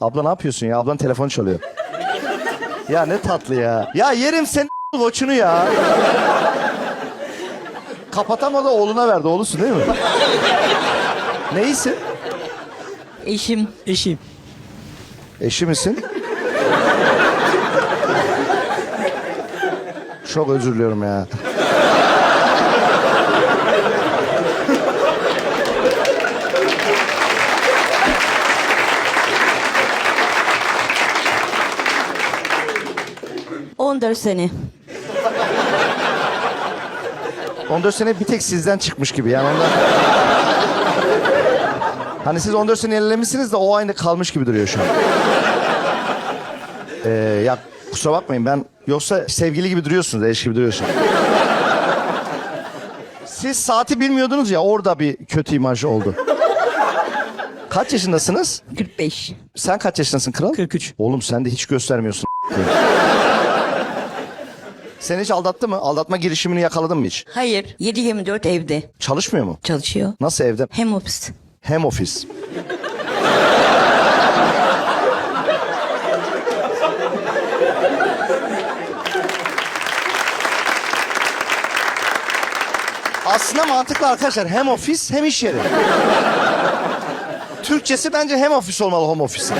Abla ne yapıyorsun ya? Ablan telefon çalıyor. ya ne tatlı ya. Ya yerim sen koçunu ya. Kapatamadı oğluna verdi. Oğlusun değil mi? Neysin? Eşim. Eşim. Eşi misin? Çok özür diliyorum ya. 14 sene. 14 sene bir tek sizden çıkmış gibi yani ondan. Hani siz 14 sene ilerlemişsiniz de o aynı kalmış gibi duruyor şu an. Ee, ya kusura bakmayın ben yoksa sevgili gibi duruyorsunuz, eş gibi duruyorsunuz. Siz saati bilmiyordunuz ya orada bir kötü imaj oldu. Kaç yaşındasınız? 45. Sen kaç yaşındasın kral? 43. Oğlum sen de hiç göstermiyorsun. Seni hiç aldattı mı? Aldatma girişimini yakaladın mı hiç? Hayır. 7-24 evde. Çalışmıyor mu? Çalışıyor. Nasıl evde? Hem ofis. Hem ofis. Aslında mantıklı arkadaşlar. Hem ofis hem iş yeri. Türkçesi bence hem ofis olmalı home ofis.